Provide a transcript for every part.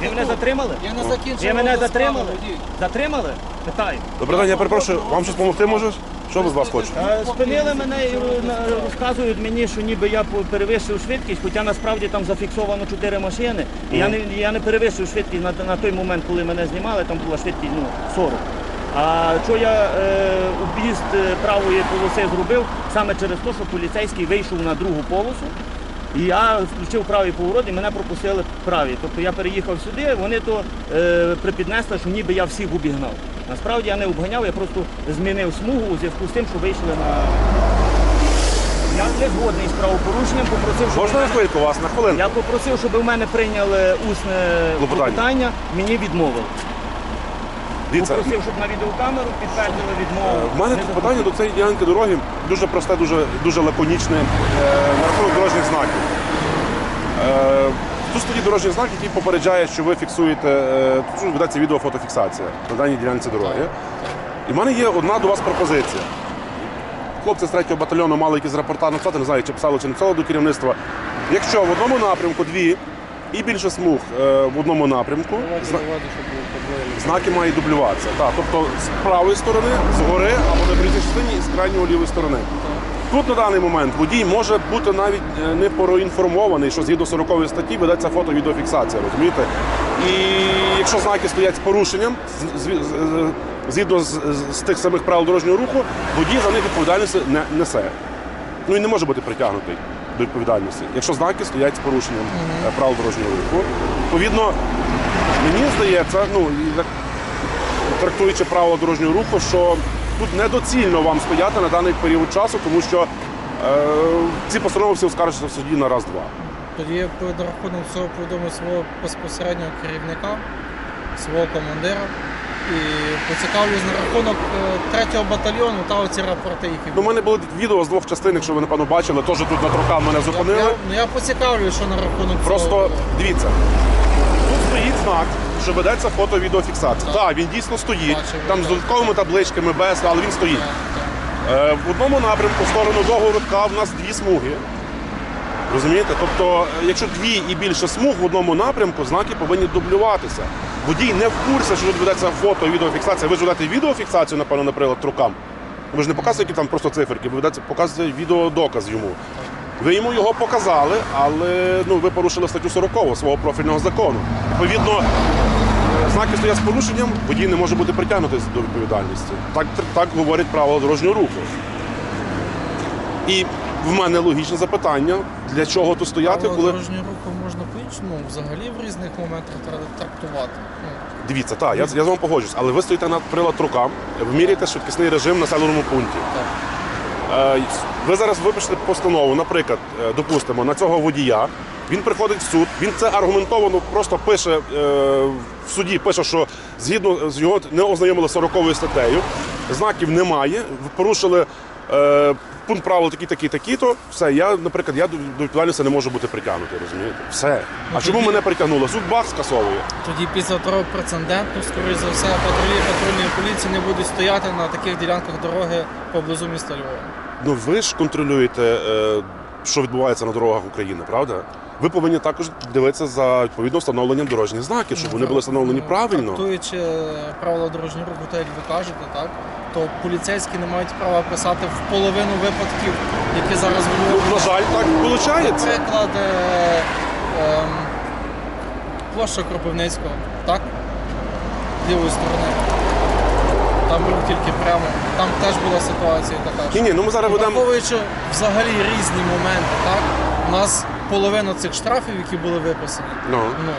Ви мене затримали? Я не закінчив Ви мене затримали? Затримали? Питаю. Добрий день, я перепрошую, вам щось допомогти може? Що ви з вас хочете? Е, Спинили мене і е, розказують мені, що ніби я по- перевищив швидкість, хоча насправді там зафіксовано чотири машини. І я, не, я не перевищив швидкість на, на той момент, коли мене знімали, там була швидкість ну, 40. А що я е, об'їзд е, правої полоси зробив саме через те, що поліцейський вийшов на другу полосу. І я включив правий поворот і мене пропустили правий. Тобто я переїхав сюди, вони то е, припіднесли, що ніби я всіх обігнав. Насправді я не обганяв, я просто змінив смугу у зв'язку з тим, що вийшли на. Я не згодний з правопорушенням, попросив, щоб Можна на мене- хвильку вас, на хвилинку? я попросив, щоб у мене прийняли усне Клопотання. клопотання, мені відмовили. Дивіться, Попросив, щоб на відеокамеру підтвердили відмову. в мене Не питання до цієї ділянки дороги дуже просте, дуже, дуже лаконічне е, на рахунок дорожніх знаків. Е, Тут стоїть дорожній знак, який попереджає, що ви фіксуєте, е, тут ведеться відеофотофіксація на даній ділянці дороги. І в мене є одна до вас пропозиція. Хлопці з 3-го батальйону мали якісь рапорта написати, не знаю, чи писали, чи не писали до керівництва. Якщо в одному напрямку дві і більше смуг е, в одному напрямку, знаки мають дублюватися. Так, тобто з правої сторони, згори або на передній частині і з крайньої лівої сторони. Тут на даний момент водій може бути навіть е, не проінформований, що згідно 40 статті ведеться фото-відеофіксація, розумієте? І якщо знаки стоять з порушенням, з- з- з- згідно з, з- з тих самих правил дорожнього руху, водій за них відповідальності не несе. Ну і не може бути притягнутий до відповідальності, якщо знаки стоять з порушенням е, правил дорожнього руху. Відповідно, мені здається, ну трактуючи правила дорожнього руху, що тут недоцільно вам стояти на даний період часу, тому що е, ці постанови всі оскаржаться в суді на раз-два. Тоді на рахунок цього повідомив свого безпосереднього керівника, свого командира. І поцікавлюсь на рахунок е, третього батальйону та оці рапорти, які Ну, у мене було відео з двох частин, якщо ви напевно бачили, теж тут на троках мене зупинили. я, ну, я поцікавлюсь, що на рахунок Просто цього. дивіться, тут стоїть знак, що ведеться фото-відеофіксація. Так, він дійсно стоїть, Бачив, там з додатковими табличками, без, але він стоїть. Так, так. Е, В одному напрямку, в сторону Довгородка, в нас дві смуги. Розумієте? Тобто, е, якщо дві і більше смуг в одному напрямку, знаки повинні дублюватися. Водій не в курсі, що тут ведеться фото, відеофіксація. Ви ж ведете відеофіксацію, напевно, наприклад, рукам. Ви ж не показуєте, які там просто циферки, ви ведете, показуєте відеодоказ йому. Ви йому його показали, але ну, ви порушили статтю 40 свого профільного закону. Відповідно, знаки стоять з порушенням, водій не може бути притягнутий до відповідальності. Так, так говорять правила дорожнього руху. І в мене логічне запитання, для чого тут стояти, коли. дорожнього руху по-іншому взагалі в різних моментах тра- трактувати. Ну, Дивіться, так, я, я з вами погоджуюсь, але ви стоїте над прилад рукам, ви міряєте швидкісний режим в населеному пункті. так. Е, Ви зараз випишете постанову, наприклад, е, допустимо, на цього водія. Він приходить в суд, він це аргументовано просто пише е, в суді, пише, що згідно з його не ознайомили з 40 статтею, знаків немає, порушили е, пункт правил такі, такі, такі, то все, я, наприклад, я до до відповідальності не можу бути притягнутий, розумієте? Все. А Тоді- чому мене притягнуло? Суд бах скасовує. Тоді після того прецеденту, скоріш за все, патрулі патрульної поліції не будуть стояти на таких ділянках дороги поблизу міста Львова. Ну ви ж контролюєте, е, що відбувається на дорогах України, правда? Ви повинні також дивитися за відповідно встановленням дорожніх знаків, щоб вони були встановлені Ну, правильно. Трактуючи правила дорожнього руху, так як ви кажете, так, то поліцейські не мають права писати в половину випадків, які зараз Ну, на жаль, так виходить. Наприклад, е, ем, площа Кропивницького, так? Лівої сторони. Там рух тільки прямо. Там теж була ситуація така. Ні, ні, ну ми зараз ведемо. Враховуючи взагалі різні моменти, так? У нас половина цих штрафів, які були виписані. Ну. Ну,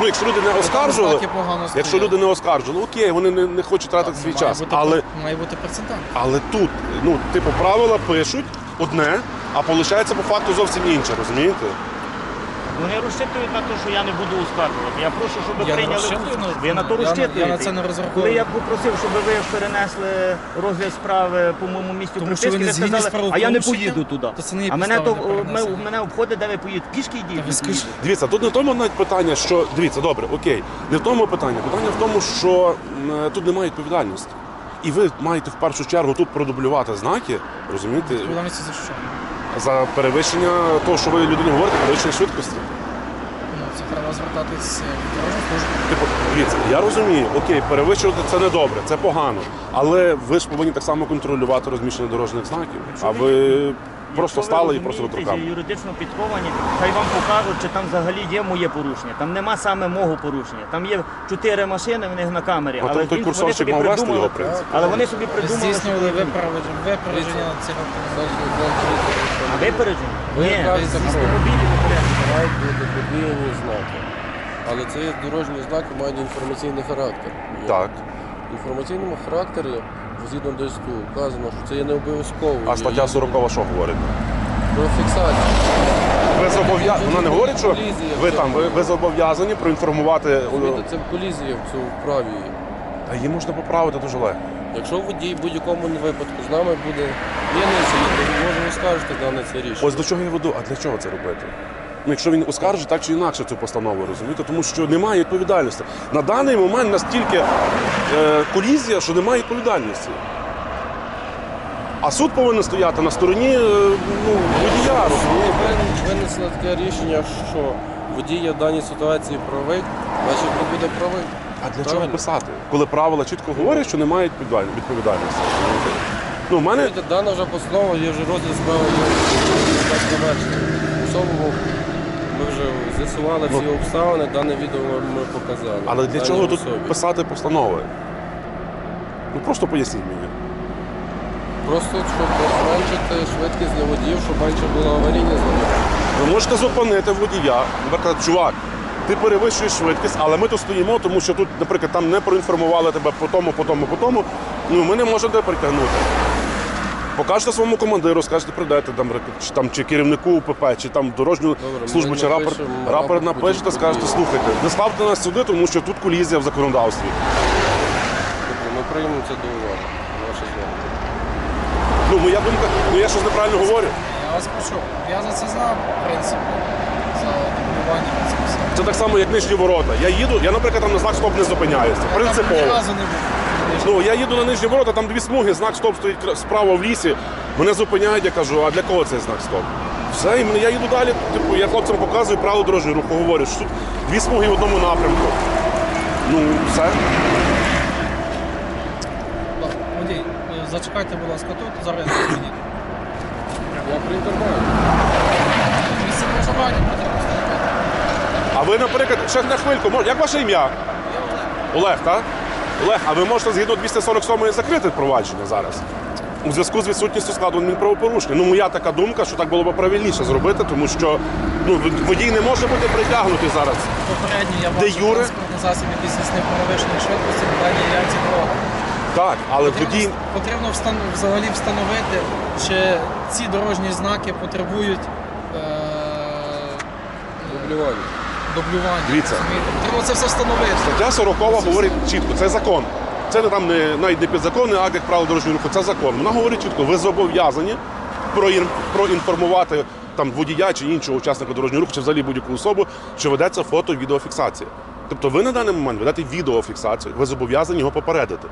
ну, якщо люди не оскаржували, погано якщо люди не оскаржували, окей, вони не, не хочуть тратити свій має час. Бути, Але, має бути прецедент. але тут, ну, типу, правила пишуть одне, а виходить по факту зовсім інше, розумієте? Вони розчитують на те, що я не буду оскаржувати. Я прошу, щоб ви Я не прийняли. розчитую ви на то я розчитуєте. я на це не розраховую. Коли я попросив, щоб ви перенесли розгляд справи по моєму місцю Тому що ви не згідні з сказали, а я не правопорушенням, поїду туди. то це не є а мене то для о, перенесення. мене обходить, де ви поїдете. Пішки йдіть. Ви скажіть. Дивіться, тут не в тому навіть питання, що дивіться, добре, окей, не в тому питання. Питання в тому, що м, тут немає відповідальності. І ви маєте в першу чергу тут продублювати знаки, розумієте, Відповідальності за що? За перевищення того, що ви людині говорите, перевищення швидкості. Ну, це треба звертатись в дорожню службу. Типу, дивіться, я розумію, окей, перевищувати це не добре, це погано. Але ви ж повинні так само контролювати розміщення дорожніх знаків. А ви просто стали і просто руками. юридично підковані, хай вам покажуть, чи там взагалі є моє порушення. Там нема саме мого порушення. Там є чотири машини в них на камері, Ну, але там той він- курсорчик собі мав вести його, в принципі. Але вони собі придумали. Здійснювали випередження, випередження цих автомобілів. А випередження? Ні, з автомобілів випередження. Мають бути подвійні знаки. Але це є дорожні знаки мають інформаційний характер. Так. В інформаційному характері, згідно ДСТУ, вказано, що це є не обов'язково. А стаття 40 що говорить? Про фіксацію. Ви зобов'язані. Вона не говорить, що ви там ви, ви зобов'язані проінформувати. Розумієте, це колізія в цьому вправі. А її можна поправити дуже легко. Якщо водій в будь-якому випадку з нами буде то ви можемо скажете дане це рішення. Ось до чого я веду. А для чого це робити? Ну, якщо він оскаржить так чи інакше цю постанову, розумієте, тому що немає відповідальності. На даний момент настільки е, колізія, що немає відповідальності. А суд повинен стояти на стороні е, ну, водія, розумієте? Ви винесли таке рішення, що водій є в даній ситуації правий, значить він буде правий. А для чого Правильно. писати? Коли правила чітко говорять, що немає відповідаль- відповідальності. розумієте? Ну, в мене Дана вже постанова, є вже розгляд справи, так завершений. Ми вже з'ясували всі обставини, дане відео ми показали. але для Даній чого тут особі. писати постанови? Ну просто поясніть мені. Просто щоб зменшити швидкість для водіїв, щоб менше було аварійних злочинів. Ви можете зупинити водія, наприклад, чувак, ти перевищуєш швидкість, але ми тут стоїмо, тому що тут, наприклад, там не проінформували тебе по тому, по тому, по тому. Ну ми не можемо тебе притягнути. Покажете своєму командиру, скажете, придайте там, чи, там, чи керівнику УПП, чи там дорожню Добре, службу, ми чи рапорт, напишемо рапорт рапорт напишете, скажете, слухайте, не ставте нас сюди, тому що тут колізія в законодавстві. Тобто Ми приймемо це до уваги. Ваше звернення. Ну, моя думка, ну я щось неправильно говорю. Я вас почув. Я за це знав, в принципі, за дублювання це все. Це так само, як нижні ворота. Я їду, я, наприклад, там на знак стоп не зупиняюся. Я там ні Принципово. разу не був. Ну, я їду на нижні ворота, там дві смуги, знак стоп стоїть справа в лісі. Мене зупиняють, я кажу, а для кого цей знак стоп? Все, і я їду далі. Типу, я хлопцям показую правила дорожнього руху, говорю, що тут дві смуги в одному напрямку. Ну, все. Водій, зачекайте, будь ласка, тут, зараз я зміню. Я проінформую. Місце проживання потрібно. А ви, наприклад, ще на хвильку, мож- як ваше ім'я? Олег, так? Олег, а ви можете згідно 247 закрити провадження зараз? У зв'язку з відсутністю складу адмінправопорушення. Ну, моя така думка, що так було б правильніше зробити, тому що ну, водій не може бути притягнутий зараз. Попередньо я Де бачив Юре? транспортний засіб, який здійснив перевищення швидкості на даній ділянці дороги. Так, але Потрібно, водій. потрібно встан- взагалі встановити, чи ці дорожні знаки потребують е- Дублювання. Дублювання. Дивіться. розумієте? Потрібно це все встановити. Стаття 40 говорить чітко, це закон. Це не там не навіть не підзаконний акт як правило дорожнього руху, це закон. Вона говорить чітко, ви зобов'язані проін- проінформувати там водія чи іншого учасника дорожнього руху, чи взагалі будь-яку особу, що ведеться фото відеофіксація. Тобто ви на даний момент ведете відеофіксацію, ви зобов'язані його попередити.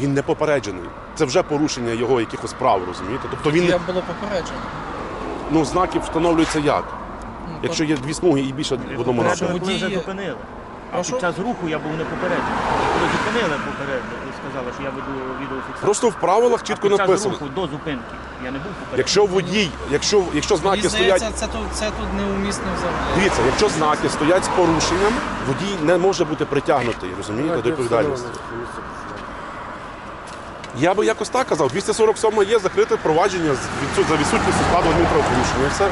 Він не попереджений. Це вже порушення його якихось прав, розумієте? Тобто він Я було попереджено. ну знаки встановлюються як? Ну, Якщо є дві смуги і більше в одному напрямку. коли вже зупинили. А під час руху я був не попереджений. Коли зупинили попередили і сказали, що я веду відеофіксацію. Просто в правилах А чітко під час написано. руху до зупинки я не був попереджений. Якщо водій, якщо, якщо Мені знаки здається, стоять. це тут, це тут неумісно взагалі. Дивіться, якщо знаки стоять з порушенням, водій не може бути притягнутий, розумієте, до відповідальності. Я би якось так казав, 247 є закрите провадження з відсут- за відсутністю складу адмінправопорушення. І все.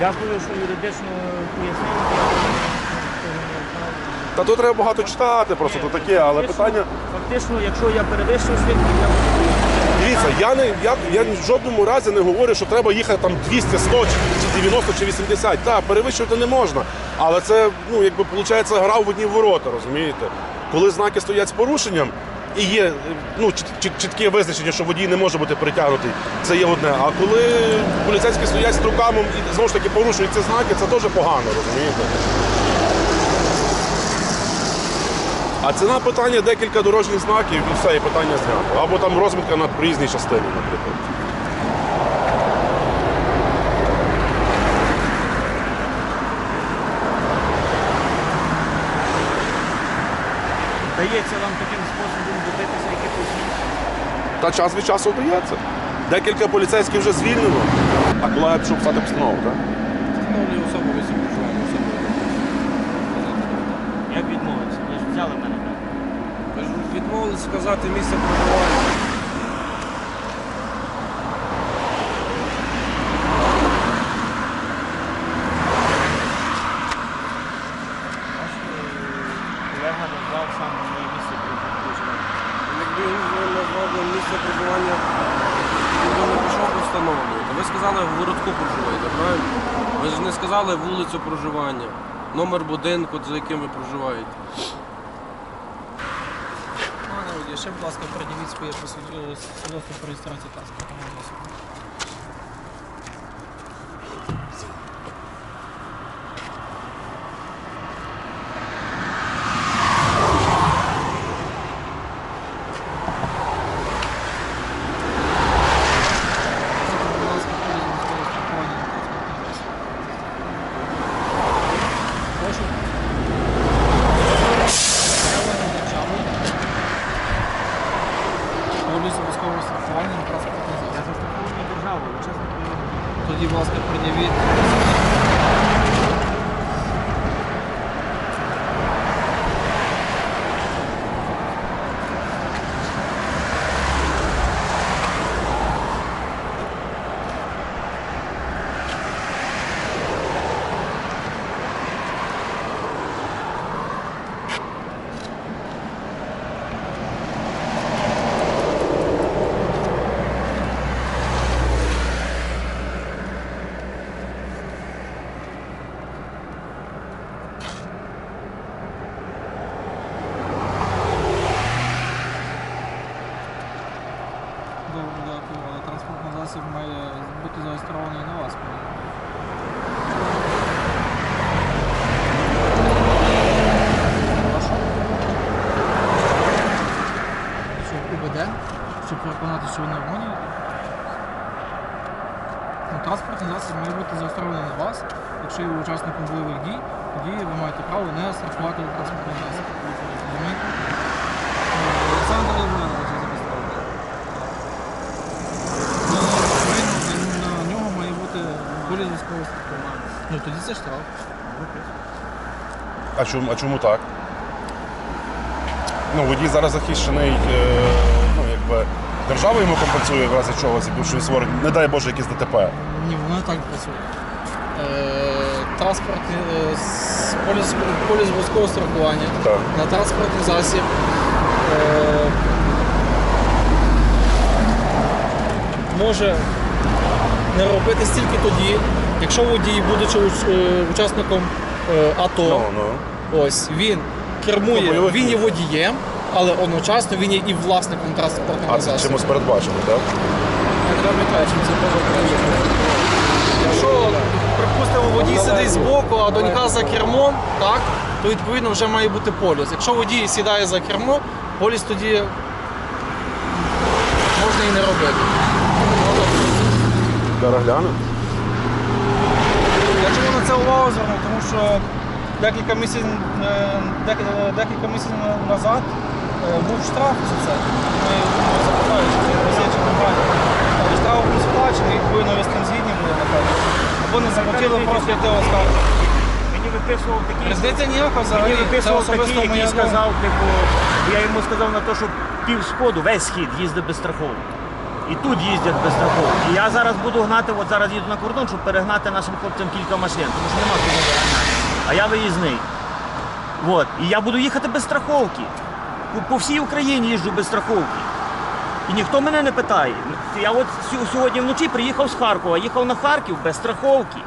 Дякую, що юридично пояснили. Та то треба багато читати, просто то таке, але питання. Фактично, якщо я перевищив швидкість, я Дивіться, я не я, я в жодному разі не говорю, що треба їхати там 200, 100, чи чи 90 чи 80. Так, перевищувати не можна. Але це, ну, якби виходить, гра в одні ворота, розумієте? Коли знаки стоять з порушенням і є ну, чітке визначення, що водій не може бути притягнутий, це є одне. А коли поліцейські стоять з руками і знову ж таки порушують ці знаки, це дуже погано, розумієте? А ціна питання декілька дорожніх знаків і все, і питання знято. Або там розмітка на проїзній частині, наприклад. Дається вам таке та час від часу вдається. Декілька поліцейських вже звільнено, а колега пішов писати постанову, так? Встановлює особу проживання, особу. Як відмовитися? Ви ж взяли мене. так? Ви ж відмовились сказати місце проживання. Колега назвав сам моє місце проживання. Би місце проживання, не пішов встановлювати. Ви сказали, в городку проживаєте, правильно? Ви ж не сказали вулицю проживання, номер будинку, за яким ви проживаєте. Пане водій, ще, будь ласка, придивіть своє посвід- е, свідоцтво про реєстрацію транспортного. Будь ласка, придивіть своє страхування на транспортний засіб. Прошу. Заявлення держави. Поліс обов'язкового страхування на транспортний Я засіб. застрахований державою, чесно кажучи. Тоді, будь ласка, пред'явіть. Добре, дякую, але транспортний засіб має бути зареєстрований на вас. пане. Прошу. Що, УБД? Щоб переконати, що ви не вгоні? Ну, транспортний засіб має бути зареєстрований на вас. Якщо є ви учасником бойових дій, тоді ви маєте право не страхувати транспортний засіб. Розумієте? Е, Олександр Євгенович зареєстрований. Ну, На нього має бути поліс військового страхування. Ну тоді це штраф. А чому, а чому так? Ну, водій зараз захищений, е, ну, якби держава йому компенсує в разі чогось, якщо він створить, не дай Боже, якісь ДТП. Ні, воно так працює. Е, транспортний е, с- поліс, поліс військового страхування Так. на транспортний засіб. Е, може не робити стільки тоді, якщо водій, будучи уч- е, учасником е, АТО, Ну, ну. ось він кермує, бойових він є водієм, але одночасно він є і власником транспортного А це засобу. чимось передбачено, так? Якщо, припустимо, водій сидить збоку, а донька за кермом, так, то відповідно вже має бути поліс. Якщо водій сідає за кермо, поліс тоді можна і не робити. Зараз глянемо. Я чому на це увагу звернув, тому що декілька місяців, е, декілька, декілька місяців назад е, був штраф за це. Ми запитали, чи це Росія чи нормально. Штраф був сплачений, відповідно ви з тим згідні були, напевно. Або не захотіли просто йти оскаржити. Мені виписував. Різниця ніяка взагалі. Мені Це виписував такий, особисто який моя сказав, типу, я йому сказав на те, що пів сходу, весь схід їздить без страховки. І тут їздять без страховки. Я зараз буду гнати, от зараз їду на кордон, щоб перегнати нашим хлопцям кілька машин, тому що нема кого виганяти. А я виїзний. От. І я буду їхати без страховки. По, всій Україні їжджу без страховки. І ніхто мене не питає. Я от сьогодні вночі приїхав з Харкова, їхав на Харків без страховки.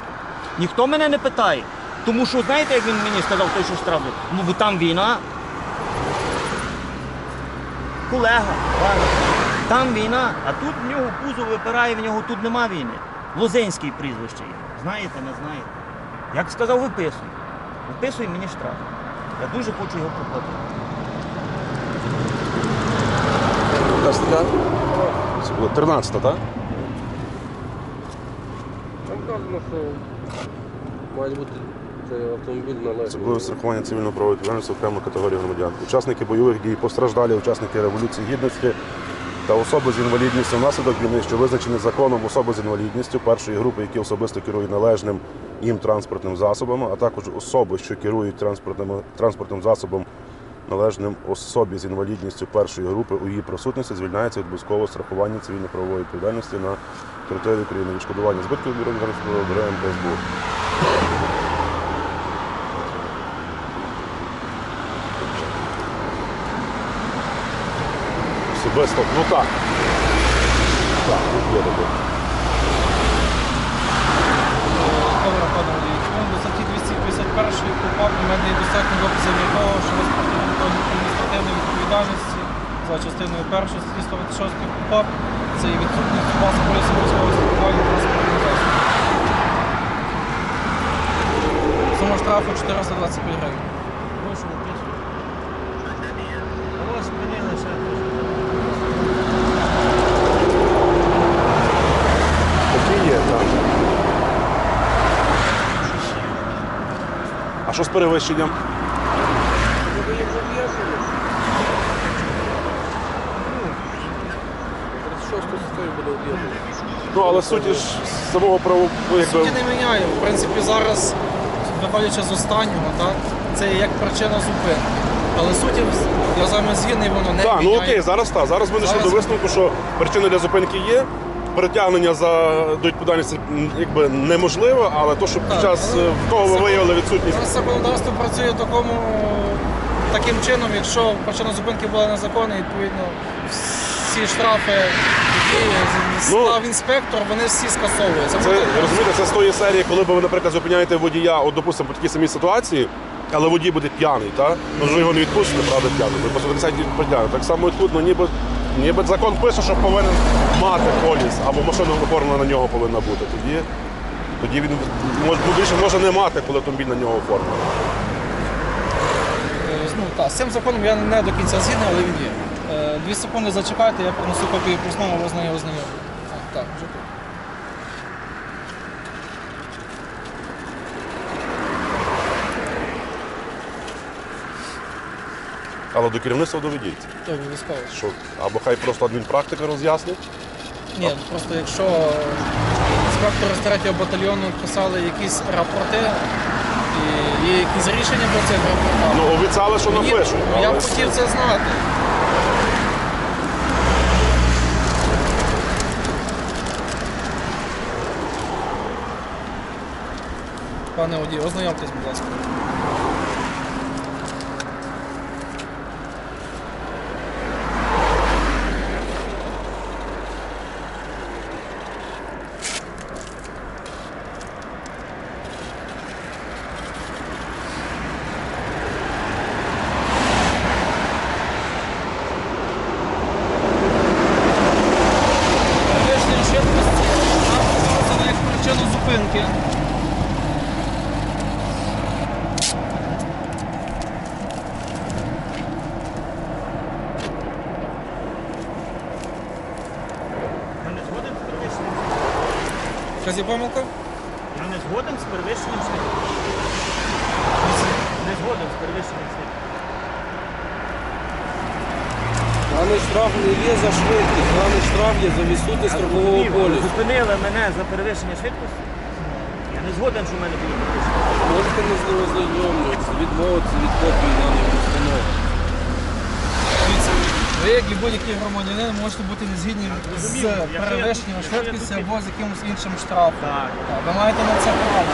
Ніхто мене не питає. Тому що, знаєте, як він мені сказав, той, що штраф, ну бо там війна. Колега. Там війна, а тут в нього пузо випирає, в нього тут нема війни. Лозенський прізвище є. Знаєте, не знаєте. Як сказав, виписуй. Виписуй мені штраф. Я дуже хочу його проплатити. Яка стаття? Це було 13, так? Там вказано, що мають бути Цей автомобіль належить. Особливе страхування цивільно-правової відповідальності окремо категорії громадян. Учасники бойових дій, постраждалі, учасники Революції Гідності та особи з інвалідністю внаслідок війни, що визначені законом особи з інвалідністю першої групи, які особисто керують належним їм транспортним засобом, а також особи, що керують транспортним, транспортним засобом належним особі з інвалідністю першої групи у її присутності звільняється від обов'язкового страхування цивільно-правової відповідальності на території України. Відшкодування збитків бюро бере МПСБУ. Особисто, ну так. Так, є таке. Добре, пане. Відповідно до статті 251 КУПАП у мене достатньо доказів для того, що спортивні до адміністративної відповідальності за частиною першої статті 126 КУПАП. Це є відсутність у вас полісу військового страхування транспортного засобу. Сума штрафу 425 гривень. Прошу виписуйте. А вас спинили ще теж. Такі є, так. А що з перевищенням? Ну, але суті ж самого праву, ну, Суті не міняє. В принципі, зараз, виходячи з останнього, так, це як причина зупинки. Але суті я з вами згідний, воно не Так, ну окей, зараз так. Зараз ми дійшли Зараз- до висновку, що причина для зупинки є. Притягнення за до відповідальності якби неможливо, але то, що під час е, в того ви виявили відсутність. Зараз законодавство працює в такому таким чином, якщо причина зупинки була незаконна, відповідно всі штрафи, які Ну, склав інспектор, вони всі скасовуються. Це розумієте, це з тої серії, коли ви, наприклад, зупиняєте водія, от допустимо, по такій самій ситуації, але водій буде п'яний, так? Ну ви його не відпустите, правда, п'яний. Ви просто десятки п'яний. Так само тут, ну ніби, ніби закон пише, що повинен мати поліс, або машина оформлена на нього повинна бути. Тоді, тоді він може, ну, більше може не мати, коли автомобіль на нього оформлений. Е, Ну, так, з цим законом я не до кінця згідний, але він є. Е, Дві секунди зачекайте, я принесу копію письмового ви з нею ознайомлю. Так, вже тут. Але до керівництва доведіть, Так, обов'язково. що або хай просто адмінпрактика роз'яснить. Ні, просто якщо інспектори з 3 батальйону писали якісь рапорти і є якісь рішення по цих рапортах. Ну, обіцяли, що Мені- напишуть. я але- б хотів це знати. Пане Одій, ознайомтесь, будь ласка. Перевищення швидкості нам вказано як причину зупинки. Я не згоден з перевищенням. Якась є помилка? Я не згоден з перевищенням швидкості. Не згоден з перевищенням швидкості. Даний штраф не є за швидкість, даний штраф є за відсутність страхового Розумів, полісу. Зупинили мене за перевищення швидкості. Я не згоден, що в мене було перевищення. Можете не з ним відмовитися від копії даної постанови. Ви, як і будь-який громадянин, можете бути не згідні з перевищенням швидкості або з якимось іншим штрафом. Так. Так, Ви маєте на це право.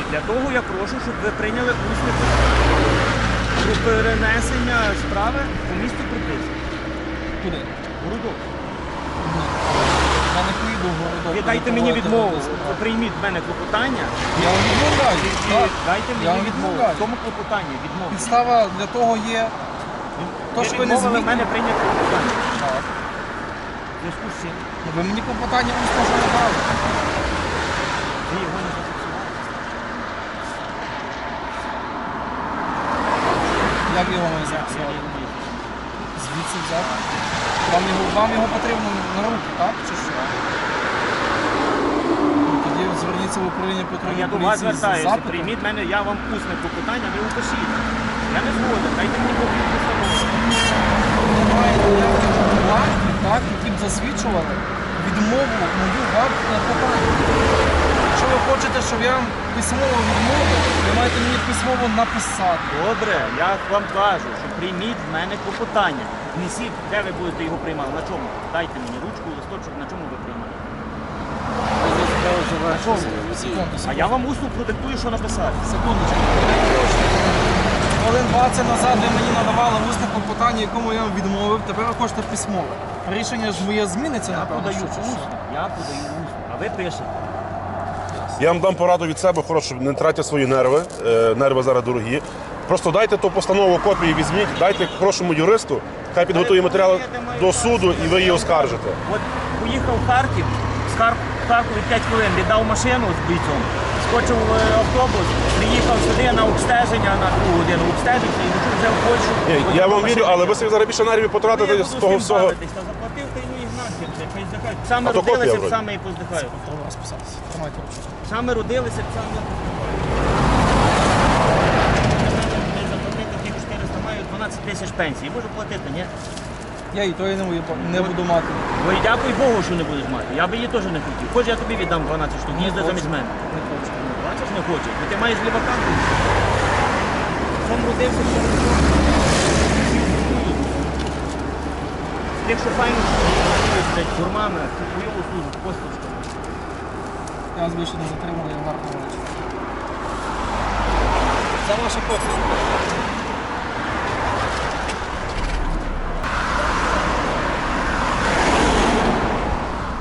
І для того я прошу, щоб ви прийняли усне про перенесення справи по місту приписки. Куди? Городок. Я не поїду в городок. Ви дайте мені відмову, розгляд ви прийміть в мене клопотання. Я вам відмовляю. І так. дайте Я мені вам відмову. відмовляю. В тому клопотанні відмову. Підстава для того є. То, Ви що ви не відмовили в мене прийняти клопотання. Так. В зв'язку з чим Ну, Ви мені клопотання не дали. ви його не зафіксували. Як його не зафіксували? Звідси взяти. Вам його, вам його потрібно на руки, так? Чи що? Ну, Тоді зверніться в управління А патрульної Я до вас поліції з звертаюся, запитом. прийміть мене, я вам усне попитання, ви опишіть. Я не згоден, дайте мені копію постанови. Немає ніяких актів, так, які б засвідчували відмову мою в акті на клопотання. Якщо ви хочете, щоб я вам письмово відмовив, ви маєте мені письмово написати. Добре, я вам кажу, що прийміть в мене клопотання. Несіть, де ви будете його приймати, на чому? Дайте мені ручку, листочок, на чому ви. Секунду, А я вам усно продиктую, що написати. Секундочку. Хвилин 20 назад ви мені надавали усне клопотання, якому я вам відмовив, тепер ви хочете письмове. Рішення ж моє зміниться, Я напевно. подаю що, чи я подаю усну. а ви пишете. Я вам дам пораду від себе, хороше, не тратя свої нерви. е, Нерви зараз дорогі. Просто дайте ту постанову копії, візьміть, дайте хорошому юристу, хай підготує матеріали до суду і ви її оскаржите. От поїхав в Харків, з В 5 хвилин віддав машину з бійцом, скочив в е, автобус, приїхав сюди на обстеження на другу годину, обстежився і лечу вже в Польщу. Ні, я вам вірю, але ви собі зараз більше нервів Ну, потратите з з того всього. заплатив, та й ну хай здихають. Саме родилися, саме і поздихають. Ручку. Саме родилися, саме Не заплатити ті 400, маю 12 тисяч пенсій. Можу платити, ні? Я і то і не, буду- не буду мати. Ой, дякую Богу, що не будеш мати. Я би її теж не хотів. Хоч я тобі віддам 12 штук, їзди замість мене. Не хочу. Бачиш, не хоче. Бо ти маєш лівака. Сам родився, в цьому всьому. Тих, що файно блядь, гурмами, хуйову службу, косточка. Я вас більше не затримую, я гарно речі. Це ваша копія.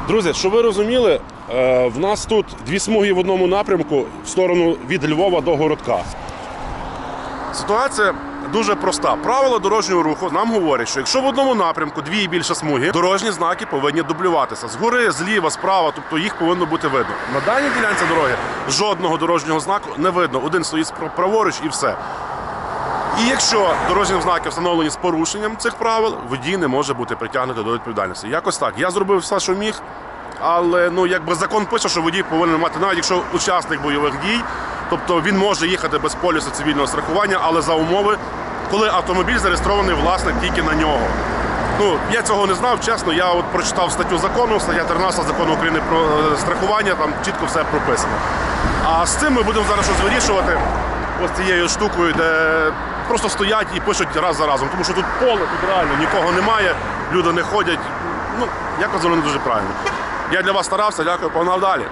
Друзі, щоб ви розуміли, е, в нас тут дві смуги в одному напрямку в сторону від Львова до городка. Ситуація дуже проста. Правила дорожнього руху нам говорять, що якщо в одному напрямку дві і більше смуги, дорожні знаки повинні дублюватися згори, зліва, справа, тобто їх повинно бути видно. На даній ділянці дороги жодного дорожнього знаку не видно. Один стоїть праворуч і все. І якщо дорожні знаки встановлені з порушенням цих правил, водій не може бути притягнутий до відповідальності. Якось так. Я зробив все, що міг, але ну якби закон пише, що водій повинен мати навіть якщо учасник бойових дій, тобто він може їхати без полісу цивільного страхування, але за умови, коли автомобіль зареєстрований власник тільки на нього. Ну, я цього не знав, чесно. Я от прочитав статтю закону, стаття 13 закону України про е, страхування, там чітко все прописано. А з цим ми будемо зараз щось вирішувати ось цією штукою, де просто стоять і пишуть раз за разом. Тому що тут поле, тут реально нікого немає, люди не ходять. Ну, якось воно не дуже правильно. Я для вас старався, дякую, погнав далі.